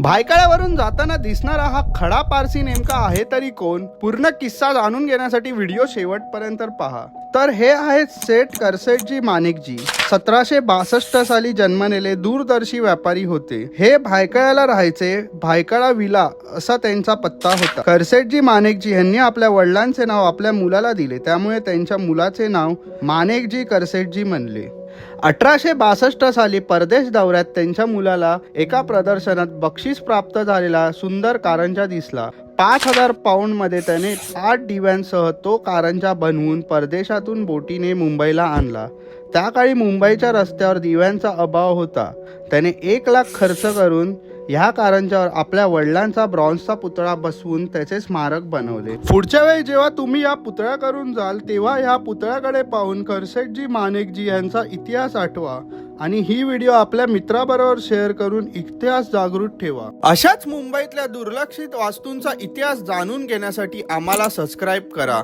भायकाळ्यावरून जाताना दिसणारा हा खडा पारसी नेमका आहे तरी कोण? पूर्ण किस्सा जाणून घेण्यासाठी व्हिडिओ शेवटपर्यंत पहा. तर हे आहेत सेठ करसेटजी माणिकजी. सतराशे बासष्ट साली जन्मलेले दूरदर्शी व्यापारी होते. हे भायकळ्याला राहायचे भायकळा विला असा त्यांचा पत्ता होता. करसेटजी माणिकजी यांनी आपल्या वडिलांचे नाव आपल्या मुलाला दिले. त्यामुळे त्यांच्या मुलाचे नाव माणिकजी करसेटजी म्हणले. अठराशे बासष्ट साली परदेश दौऱ्यात त्यांच्या मुलाला एका प्रदर्शनात बक्षीस प्राप्त झालेला सुंदर कारंजा दिसला. पाच हजार पाऊंडमध्ये त्याने आठ दिव्यांसह तो कारंजा बनवून परदेशातून बोटीने मुंबईला आणला. त्या काळी मुंबईच्या रस्त्यावर दिव्यांचा अभाव होता. त्याने एक लाख खर्च करून ह्या कारंजावर आपल्या वडिलांचा ब्रॉन्झचा पुतळा बसवून त्याचे स्मारक बनवले. पुढच्या वेळी जेव्हा तुम्ही या पुतळ्याकडून जाल तेव्हा ह्या पुतळ्याकडे पाहून करसेटजी मानेकजी यांचा इतिहास आठवा आणि ही व्हिडिओ आपल्या मित्राबरोबर शेअर करून इतिहास जागृत ठेवा. अशाच मुंबईतल्या दुर्लक्षित वास्तूंचा इतिहास जाणून घेण्यासाठी आम्हाला सबस्क्राईब करा.